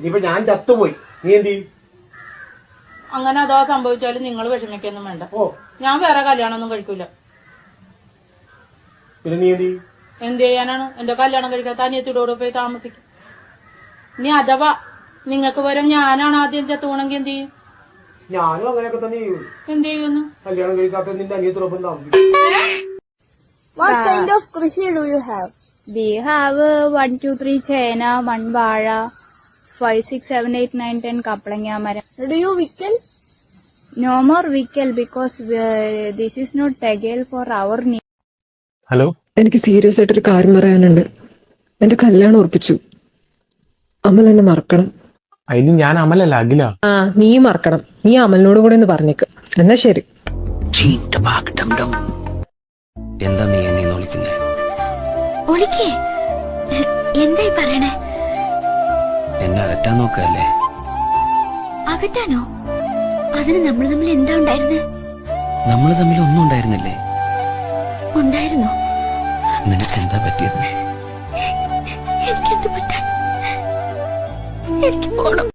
ഇനിയിപ്പോ ഞാൻ ചത്തുപോയി. നീ എന്ത് ചെയ്യും? അങ്ങനെ അഥവാ സംഭവിച്ചാലും നിങ്ങൾ വിഷമിക്കൊന്നും വേണ്ട. ഓ. ഞാൻ വേറെ കല്യാണമൊന്നും കഴിക്കൂല. പിന്നെ നീ എന്ത് ചെയ്യും? എന്ത് ചെയ്യാനാണ്? എന്റെ കല്യാണം കഴിക്കാത്ത അനിയത്തിയോട് പോയി താമസിക്കും. ഇനി അഥവാ നിങ്ങൾക്ക് വരെ ഞാനാണ് ആദ്യം ചത്തുവണെങ്കിൽ എന്ത് ചെയ്യും? ഞാനും അങ്ങനെയൊക്കെ തന്നെ ചെയ്യും. എന്ത് ചെയ്യുന്നു? കല്യാണം കഴിക്കാത്ത നിന്റെ അനിയത്തിനൊപ്പം താമസിക്കും What kind of krishi do you have? We have uh, one, two, three chena, one vada, five, six seven eight nine ten കപ്പളങ്ങ മരം. ഡു യു വിക്കൽ no more വിക്കൽ because this this not not for our need need. Hello എനിക്ക് serious ആയിട്ട് ഒരു കാര്യം പറയാനുണ്ട്. എന്റെ കല്യാണം ഉറപ്പിച്ചു. അമൽ എന്നെ മറക്കണം. അതിന് ഞാൻ അമലല്ല അഖില. ആ നീ മറക്കണം. നീ അമലിനോട് കൂടെ ഒന്ന് പറഞ്ഞേക്ക്. എന്നാ ശരി. എന്താ നീ എന്നെ വിളിക്കുന്നേ? ഒളിക്കേ. എന്തായി പറയണേ? അകറ്റാൻ നോക്കല്ലേ അകറ്റാനോ? അതിന് നമ്മൾ തമ്മിൽ എന്താ ഉണ്ടായിരുന്നേ? നമ്മൾ തമ്മിൽ ഒന്നും ഉണ്ടായിരുന്നില്ലേ? ഉണ്ടായിരുന്നു? നിനക്ക് എന്താ പറ്റിയത്? എനിക്കെന്ത് പറ്റാൻ? എനിക്ക് പോണം.